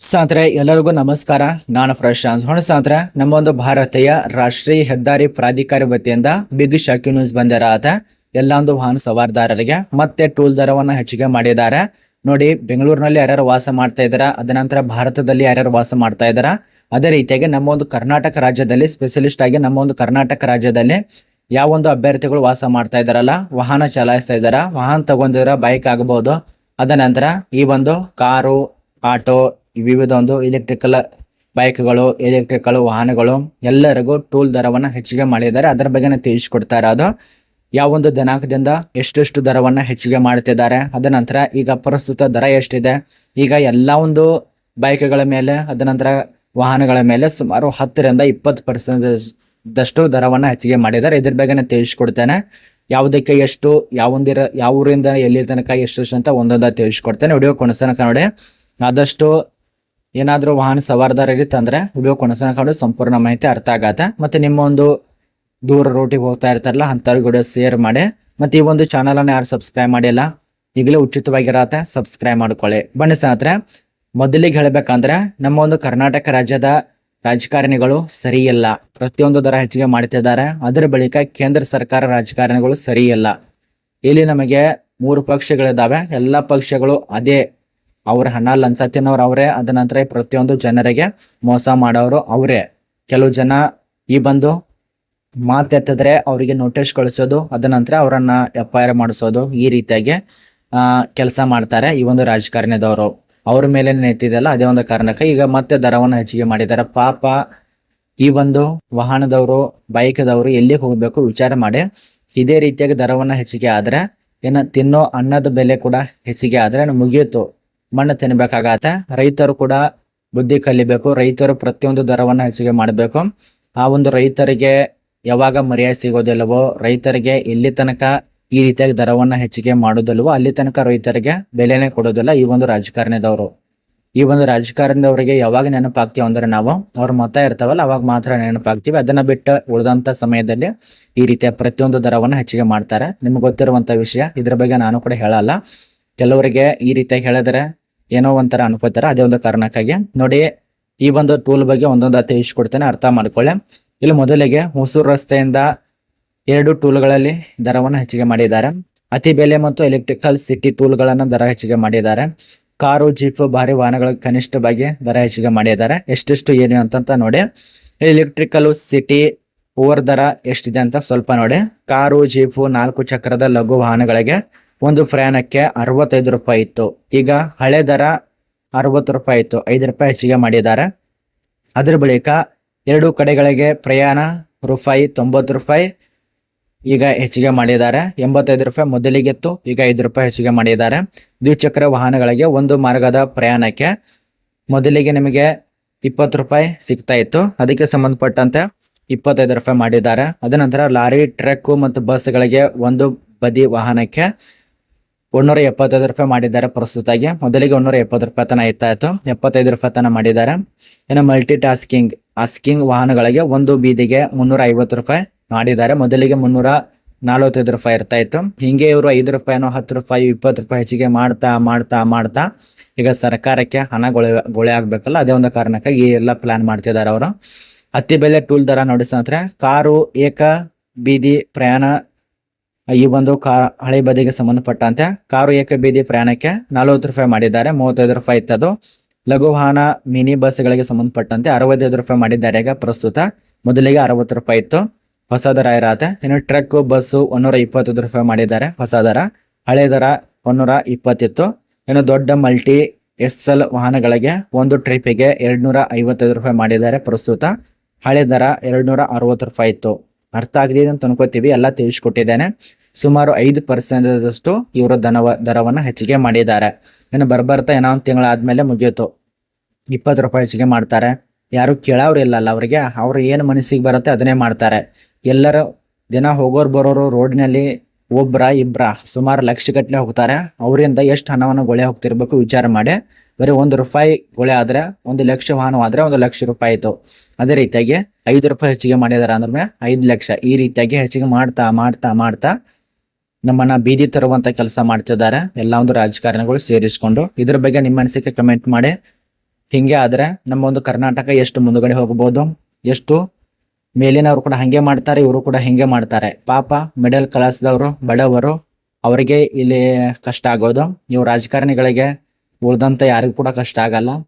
ಸಾಂತ್ರೆ ಎಲ್ಲರಿಗೂ ನಮಸ್ಕಾರ. ನಾನು ಪ್ರಶಾಂತ್ ಹೊಣ. ಸಾಂತ್ರೆ ನಮ್ಮ ಒಂದು ಭಾರತೀಯ ರಾಷ್ಟ್ರೀಯ ಹೆದ್ದಾರಿ ಪ್ರಾಧಿಕಾರ ವತಿಯಿಂದ ಬಿಗ್ ಶಾಕಿ ನ್ಯೂಸ್ ಬಂದಿರಾತ ಎಲ್ಲೊಂದು ವಾಹನ ಸವಾರದಾರರಿಗೆ ಮತ್ತೆ ಟೂಲ್ ದರವನ್ನ ಹೆಚ್ಚಿಗೆ ಮಾಡಿದ್ದಾರೆ. ನೋಡಿ, ಬೆಂಗಳೂರಿನಲ್ಲಿ ಯಾರ್ಯಾರು ವಾಸ ಮಾಡ್ತಾ ಇದ್ದಾರಾ, ಅದ ನಂತರ ಭಾರತದಲ್ಲಿ ಯಾರ್ಯಾರು ವಾಸ ಮಾಡ್ತಾ ಇದ್ದಾರಾ, ಅದೇ ರೀತಿಯಾಗಿ ನಮ್ಮ ಒಂದು ಕರ್ನಾಟಕ ರಾಜ್ಯದಲ್ಲಿ ಸ್ಪೆಷಲಿಸ್ಟ್ ಆಗಿ ನಮ್ಮ ಒಂದು ಕರ್ನಾಟಕ ರಾಜ್ಯದಲ್ಲಿ ಯಾವ ಒಂದು ಅಭ್ಯರ್ಥಿಗಳು ವಾಸ ಮಾಡ್ತಾ ಇದ್ದಾರಲ್ಲ, ವಾಹನ ಚಲಾಯಿಸ್ತಾ ಇದ್ದಾರ, ವಾಹನ ತಗೊಂಡಿದ್ರ ಬೈಕ್ ಆಗಬಹುದು ಅದ ನಂತರ ಈ ಒಂದು ಕಾರು, ಆಟೋ ವಿವಿಧ ಒಂದು ಎಲೆಕ್ಟ್ರಿಕಲ್ ಬೈಕ್ಗಳು ಎಲೆಕ್ಟ್ರಿಕಲ್ ವಾಹನಗಳು, ಎಲ್ಲರಿಗೂ ಟೂಲ್ ದರವನ್ನು ಹೆಚ್ಚಿಗೆ ಮಾಡಿದ್ದಾರೆ. ಅದರ ಬಗ್ಗೆ ಅದು ಯಾವ ಒಂದು ದಿನಾಂಕದಿಂದ ಎಷ್ಟೆಷ್ಟು ದರವನ್ನು ಹೆಚ್ಚಿಗೆ ಮಾಡ್ತಿದ್ದಾರೆ. ಅದ ನಂತರ ಈಗ ಪ್ರಸ್ತುತ ದರ ಎಷ್ಟಿದೆ. ಈಗ ಎಲ್ಲ ಒಂದು ಬೈಕ್ಗಳ ಮೇಲೆ, ಅದ ನಂತರ ವಾಹನಗಳ ಮೇಲೆ ಸುಮಾರು ಹತ್ತರಿಂದ ಇಪ್ಪತ್ತು ಪರ್ಸೆಂಟ್ ದಷ್ಟು ದರವನ್ನು ಹೆಚ್ಚಿಗೆ ಮಾಡಿದ್ದಾರೆ. ಇದ್ರ ಬಗ್ಗೆ ತಿಳಿಸ್ಕೊಡ್ತೇನೆ. ಯಾವುದಕ್ಕೆ ಎಷ್ಟು, ಯಾವೊಂದಿರ, ಯಾವ ಊರಿಂದ ಎಲ್ಲಿ ತನಕ ಎಷ್ಟು ಅಂತ ಒಂದೊಂದ ತಿಳಿಸ್ಕೊಡ್ತೇನೆ. ವಿಡಿಯೋ ಕೊನೆಸನಕ ನೋಡಿ. ಆದಷ್ಟು ಏನಾದರೂ ವಾಹನ ಸವಾರದಾರರಿಗೆ ತಂದ್ರೆ ವಿಡಿಯೋ ಕೊನೆಸನಕ ಸಂಪೂರ್ಣ ಮಾಹಿತಿ ಅರ್ಥ ಆಗತ್ತೆ. ಮತ್ತು ನಿಮ್ಮ ಒಂದು ದೂರ ರೂಟಿಗೆ ಹೋಗ್ತಾ ಇರ್ತಾರಲ್ಲ, ಅಂಥವ್ರಿಗೆ ವಿಡಿಯೋ ಶೇರ್ ಮಾಡಿ. ಮತ್ತು ಈ ಒಂದು ಚಾನಲನ್ನು ಯಾರು ಸಬ್ಸ್ಕ್ರೈಬ್ ಮಾಡಿಲ್ಲ, ಈಗಲೇ ಉಚಿತವಾಗಿರತ್ತೆ ಸಬ್ಸ್ಕ್ರೈಬ್ ಮಾಡ್ಕೊಳ್ಳಿ. ಬನ್ನಿ ಸ್ನೇಹಿತರೆ, ಮೊದಲಿಗೆ ಹೇಳಬೇಕಂದ್ರೆ, ನಮ್ಮ ಒಂದು ಕರ್ನಾಟಕ ರಾಜ್ಯದ ರಾಜಕಾರಣಿಗಳು ಸರಿಯಿಲ್ಲ. ಪ್ರತಿಯೊಂದು ದರ ಹೆಚ್ಚಿಗೆ ಮಾಡ್ತಿದ್ದಾರೆ. ಅದರ ಬಳಿಕ ಕೇಂದ್ರ ಸರ್ಕಾರ ರಾಜಕಾರಣಿಗಳು ಸರಿಯಿಲ್ಲ. ಇಲ್ಲಿ ನಮಗೆ ಮೂರು ಪಕ್ಷಗಳಿದ್ದಾವೆ ಎಲ್ಲ ಪಕ್ಷಗಳು ಅದೇ ಅವ್ರ ಹಣ ಲಂಚ ತಿನ್ನೋರು ಅವರೇ, ಅದ ನಂತರ ಪ್ರತಿಯೊಂದು ಜನರಿಗೆ ಮೋಸ ಮಾಡೋರು ಅವರೇ. ಕೆಲವು ಜನ ಈ ಬಂದು ಮಾತೆತ್ತಿದ್ರೆ ಅವರಿಗೆ ನೋಟಿಸ್ ಕಳಿಸೋದು, ಅದ ನಂತರ ಅವರನ್ನ ಎಫ್ ಐ ಮಾಡಿಸೋದು ಈ ರೀತಿಯಾಗಿ ಕೆಲಸ ಮಾಡ್ತಾರೆ ಈ ಒಂದು ರಾಜಕಾರಣದವರು. ಅವ್ರ ಮೇಲೆ ನಿಂತಿದೆಯಲ್ಲ ಅದೇ ಒಂದು ಕಾರಣಕ್ಕೆ ಈಗ ಮತ್ತೆ ದರವನ್ನು ಹೆಚ್ಚಿಗೆ ಮಾಡಿದ್ದಾರೆ. ಪಾಪ ಈ ಒಂದು ವಾಹನದವರು, ಬೈಕ್ದವರು ಎಲ್ಲಿಗೆ ಹೋಗಬೇಕು ವಿಚಾರ ಮಾಡಿ ಇದೇ ರೀತಿಯಾಗಿ ದರವನ್ನು ಹೆಚ್ಚಿಗೆ ಆದ್ರೆ, ಏನ ತಿನ್ನೋ ಅನ್ನದ ಬೆಲೆ ಕೂಡ ಹೆಚ್ಚಿಗೆ ಆದ್ರೆ ಮುಗಿಯಿತು. ಮಣ್ಣು ತಿನ್ಬೇಕಾಗತ್ತೆ. ರೈತರು ಕೂಡ ಬುದ್ಧಿ ಕಲಿಬೇಕು. ರೈತರು ಪ್ರತಿಯೊಂದು ದರವನ್ನು ಹೆಚ್ಚಿಗೆ ಮಾಡಬೇಕು. ಆ ಒಂದು ರೈತರಿಗೆ ಯಾವಾಗ ಮರ್ಯಾದೆ ಸಿಗೋದಿಲ್ಲವೋ, ರೈತರಿಗೆ ಇಲ್ಲಿ ತನಕ ಈ ರೀತಿಯಾಗಿ ದರವನ್ನು ಹೆಚ್ಚಿಗೆ ಮಾಡೋದಿಲ್ವೋ ಅಲ್ಲಿ ತನಕ ರೈತರಿಗೆ ಬೆಲೆನೇ ಕೊಡೋದಿಲ್ಲ ಈ ಒಂದು ರಾಜಕಾರಣದವರು. ಈ ಒಂದು ರಾಜಕಾರಣದವರಿಗೆ ಯಾವಾಗ ನೆನಪಾಗ್ತೀವಿ ಅಂದ್ರೆ ನಾವು, ಅವ್ರ ಮತ ಇರ್ತಾವಲ್ಲ, ಅವಾಗ ಮಾತ್ರ ನೆನಪಾಗ್ತೀವಿ. ಅದನ್ನ ಬಿಟ್ಟು ಉಳಿದಂತ ಸಮಯದಲ್ಲಿ ಈ ರೀತಿಯ ಪ್ರತಿಯೊಂದು ದರವನ್ನು ಹೆಚ್ಚಿಗೆ ಮಾಡ್ತಾರೆ. ನಿಮ್ಗೆ ಗೊತ್ತಿರುವಂತ ವಿಷಯ, ಇದ್ರ ಬಗ್ಗೆ ನಾನು ಕೂಡ ಹೇಳಲ್ಲ. ಕೆಲವರಿಗೆ ಈ ರೀತಿಯಾಗಿ ಹೇಳಿದ್ರೆ ಏನೋ ಒಂಥರ ಅನ್ಕೋತಾರೆ. ಅದೇ ಒಂದು ಕಾರಣಕ್ಕಾಗಿ. ನೋಡಿ, ಈ ಒಂದು ಟೂಲ್ ಬಗ್ಗೆ ಒಂದೊಂದು ತಿಳಿಸ್ಕೊಡ್ತೇನೆ ಅರ್ಥ ಮಾಡ್ಕೊಳ್ಳಿ. ಇಲ್ಲಿ ಮೊದಲಿಗೆ ಹೊಸೂರು ರಸ್ತೆಯಿಂದ ಎರಡು ಟೂಲ್ಗಳಲ್ಲಿ ದರವನ್ನು ಹೆಚ್ಚಿಗೆ ಮಾಡಿದ್ದಾರೆ. ಅತಿ ಬೆಲೆ ಮತ್ತು ಎಲೆಕ್ಟ್ರಿಕಲ್ ಸಿಟಿ ಟೂಲ್ಗಳನ್ನು ದರ ಹೆಚ್ಚಿಗೆ ಮಾಡಿದ್ದಾರೆ. ಕಾರು ಜೀಪ್ ಭಾರಿ ವಾಹನಗಳ ಕನಿಷ್ಠ ಬಗ್ಗೆ ದರ ಹೆಚ್ಚಿಗೆ ಮಾಡಿದ್ದಾರೆ. ಎಷ್ಟೆಷ್ಟು ಏನು ಅಂತಂತ ನೋಡಿ. ಎಲೆಕ್ಟ್ರಿಕಲ್ ಸಿಟಿ ಓವರ್ ದರ ಎಷ್ಟಿದೆ ಅಂತ ಸ್ವಲ್ಪ ನೋಡಿ. ಕಾರು ಜೀಪು ನಾಲ್ಕು ಚಕ್ರದ ಲಘು ವಾಹನಗಳಿಗೆ ಒಂದು ಪ್ರಯಾಣಕ್ಕೆ ಅರವತ್ತೈದು ರೂಪಾಯಿ ಇತ್ತು. ಈಗ ಹಳೆ ದರ ಅರವತ್ತು ರೂಪಾಯಿ ಇತ್ತು. ಐದು ರೂಪಾಯಿ ಹೆಚ್ಚಿಗೆ ಮಾಡಿದ್ದಾರೆ. ಅದರ ಬಳಿಕ ಎರಡು ಕಡೆಗಳಿಗೆ ಪ್ರಯಾಣ ರೂಪಾಯಿ ತೊಂಬತ್ತು ರೂಪಾಯಿ ಈಗ ಹೆಚ್ಚಿಗೆ ಮಾಡಿದ್ದಾರೆ. ಎಂಬತ್ತೈದು ರೂಪಾಯಿ ಮೊದಲಿಗಿತ್ತು ಈಗ ಐದು ರೂಪಾಯಿ ಹೆಚ್ಚಿಗೆ ಮಾಡಿದ್ದಾರೆ. ದ್ವಿಚಕ್ರ ವಾಹನಗಳಿಗೆ ಒಂದು ಮಾರ್ಗದ ಪ್ರಯಾಣಕ್ಕೆ ಮೊದಲಿಗೆ ನಿಮಗೆ ಇಪ್ಪತ್ತು ರೂಪಾಯಿ ಸಿಗ್ತಾ ಇತ್ತು. ಅದಕ್ಕೆ ಸಂಬಂಧಪಟ್ಟಂತೆ ಇಪ್ಪತ್ತೈದು ರೂಪಾಯಿ ಮಾಡಿದ್ದಾರೆ. ಅದನಂತರ ಲಾರಿ ಟ್ರಕ್ ಮತ್ತು ಬಸ್ಗಳಿಗೆ ಒಂದು ಬದಿ ವಾಹನಕ್ಕೆ ಒಂದೂರ ಎಪ್ಪತ್ತೈದು ರೂಪಾಯಿ ಮಾಡಿದ್ದಾರೆ ಪ್ರಸ್ತುತಾಗಿ ಮೊದಲಿಗೆ ಒಂದೂರ ಎಪ್ಪತ್ತು ರೂಪಾಯಿ ತನ ಇತ್ತಾ ಇತ್ತು. ಎಪ್ಪತ್ತೈದು ರೂಪಾಯಿ ತನ ಮಾಡಿದ್ದಾರೆ. ಇನ್ನು ಮಲ್ಟಿ ಟಾಸ್ಕಿಂಗ್ ಆಸ್ಕಿಂಗ್ ವಾಹನಗಳಿಗೆ ಒಂದು ಬೀದಿಗೆ ಮುನ್ನೂರ ಐವತ್ತು ರೂಪಾಯಿ ಮಾಡಿದ್ದಾರೆ. ಮೊದಲಿಗೆ ಮುನ್ನೂರ ನಲವತ್ತೈದು ರೂಪಾಯಿ ಇರ್ತಾ ಇತ್ತು. ಹಿಂಗೆ ಇವರು ಐದು ರೂಪಾಯಿನೋ ಹತ್ತು ರೂಪಾಯಿ, ಇಪ್ಪತ್ತು ರೂಪಾಯಿ ಹೆಚ್ಚಿಗೆ ಮಾಡ್ತಾ ಮಾಡ್ತಾ ಮಾಡ್ತಾ ಈಗ ಸರ್ಕಾರಕ್ಕೆ ಹಣ ಗೊಳೆ ಗೊಳೆ ಆಗ್ಬೇಕಲ್ಲ? ಅದೇ ಒಂದು ಕಾರಣಕ್ಕಾಗಿ ಈ ಎಲ್ಲ ಪ್ಲಾನ್ ಮಾಡ್ತಿದ್ದಾರೆ ಅವರು. ಅತಿ ಬೆಲೆ ಟೂಲ್ ದರ ನೋಡಿ ಸ್ನೇಹಿತರೆ, ಕಾರು ಏಕ ಬೀದಿ ಪ್ರಯಾಣ ಈ ಒಂದು ಕಾರ್ ಹಳೆ ಬದಿಗೆ ಸಂಬಂಧಪಟ್ಟಂತೆ ಕಾರು ಏಕ ಬೀದಿ ಪ್ರಯಾಣಕ್ಕೆ ನಲವತ್ತು ರೂಪಾಯಿ ಮಾಡಿದ್ದಾರೆ, ಮೂವತ್ತೈದು ರೂಪಾಯಿ ಇತ್ತದು. ಲಘು ವಾಹನ, ಮಿನಿ ಬಸ್ಗಳಿಗೆ ಸಂಬಂಧಪಟ್ಟಂತೆ ಅರವತ್ತೈದು ರೂಪಾಯಿ ಮಾಡಿದ್ದಾರೆ, ಈಗ ಪ್ರಸ್ತುತ ಮೊದಲಿಗೆ ಅರವತ್ತು ರೂಪಾಯಿ ಇತ್ತು. ಹೊಸ ದರ ಇರತ್ತೆ ಇನ್ನು ಟ್ರಕ್ ಬಸ್ಸು ಒಂದೂರ ಇಪ್ಪತ್ತೈದು ರೂಪಾಯಿ ಮಾಡಿದ್ದಾರೆ ಹೊಸ ದರ ಹಳೆ ದರ ಒಂದೂರ ಇಪ್ಪತ್ತಿತ್ತು. ಇನ್ನು ದೊಡ್ಡ ಮಲ್ಟಿ ಎಸ್ ಎಲ್ ವಾಹನಗಳಿಗೆ ಒಂದು ಟ್ರಿಪ್ಪಿಗೆ ಎರಡ್ನೂರ ಐವತ್ತೈದು ರೂಪಾಯಿ ಮಾಡಿದ್ದಾರೆ, ಪ್ರಸ್ತುತ ಹಳೆ ದರ ಎರಡ್ನೂರ ಅರವತ್ತು ರೂಪಾಯಿ ಇತ್ತು. ಅರ್ಥ ಆಗಿದೆ ಅಂತ ಅನ್ಕೋತೀವಿ, ಎಲ್ಲ ತಿಳಿಸ್ಕೊಟ್ಟಿದ್ದೇನೆ. ಸುಮಾರು ಐದು ಪರ್ಸೆಂಟದಷ್ಟು ಇವರು ದನವ ದರವನ್ನು ಹೆಚ್ಚಿಗೆ ಮಾಡಿದ್ದಾರೆ. ಇನ್ನು ಬರ್ಬರ್ತಾ ಏನೋ ಒಂದು ತಿಂಗಳಾದ್ಮೇಲೆ ಮುಗಿಯಿತು. ಇಪ್ಪತ್ತು ರೂಪಾಯಿ ಹೆಚ್ಚಿಗೆ ಮಾಡ್ತಾರೆ. ಯಾರು ಕೇಳೋರು ಇಲ್ಲಲ್ಲ ಅವರಿಗೆ. ಅವರು ಏನು ಮನಸ್ಸಿಗೆ ಬರುತ್ತೆ ಅದನ್ನೇ ಮಾಡ್ತಾರೆ. ಎಲ್ಲರೂ ದಿನ ಹೋಗೋರು ಬರೋರು ರೋಡ್ನಲ್ಲಿ ಒಬ್ಬರ ಇಬ್ಬರ ಸುಮಾರು ಲಕ್ಷಗಟ್ಟಲೆ ಹೋಗ್ತಾರೆ. ಅವರಿಂದ ಎಷ್ಟು ಹಣವನ್ನು ಗೊಳೆ ಹೋಗ್ತಿರ್ಬೇಕು ವಿಚಾರ ಮಾಡಿ. ಬರೀ ಒಂದು ರೂಪಾಯಿ ಗೊಳೆ ಆದರೆ, ಒಂದು ಲಕ್ಷ ವಾಹನವಾದರೆ ಒಂದು ಲಕ್ಷ ರೂಪಾಯಿ ಆಯಿತು. ಅದೇ ರೀತಿಯಾಗಿ ಐದು ರೂಪಾಯಿ ಹೆಚ್ಚಿಗೆ ಮಾಡಿದಾರೆ ಅಂದ್ರೆ ಐದು ಲಕ್ಷ. ಈ ರೀತಿಯಾಗಿ ಹೆಚ್ಚಿಗೆ ಮಾಡ್ತಾ ಮಾಡ್ತಾ ಮಾಡ್ತಾ ನಮ್ಮನ್ನ ಬೀದಿ ತರುವಂತ ಕೆಲಸ ಮಾಡ್ತಿದ್ದಾರೆ. ಎಲ್ಲ ಒಂದು ರಾಜಕಾರಣಿಗಳು ಸೇರಿಸ್ಕೊಂಡು. ಇದ್ರ ಬಗ್ಗೆ ನಿಮ್ಮ ಅನಿಸಿಕೆ ಕಮೆಂಟ್ ಮಾಡಿ. ಹಿಂಗೆ ಆದ್ರೆ ನಮ್ಮ ಒಂದು ಕರ್ನಾಟಕ ಎಷ್ಟು ಮುಂದುಗಡೆ ಹೋಗಬಹುದು ಎಷ್ಟು ಮೇಲಿನವರು ಕೂಡ ಹಂಗೆ ಮಾಡ್ತಾರೆ, ಇವರು ಕೂಡ ಹಿಂಗೆ ಮಾಡ್ತಾರೆ. ಪಾಪ ಮಿಡಲ್ ಕ್ಲಾಸ್ದವರು ಬಡವರು, ಅವರಿಗೆ ಇಲ್ಲಿ ಕಷ್ಟ ಆಗೋದು. ನೀವು ರಾಜಕಾರಣಿಗಳಿಗೆ ಉಳ್ದಂತ ಯಾರಿಗೂ ಕೂಡ ಕಷ್ಟ ಆಗಲ್ಲ.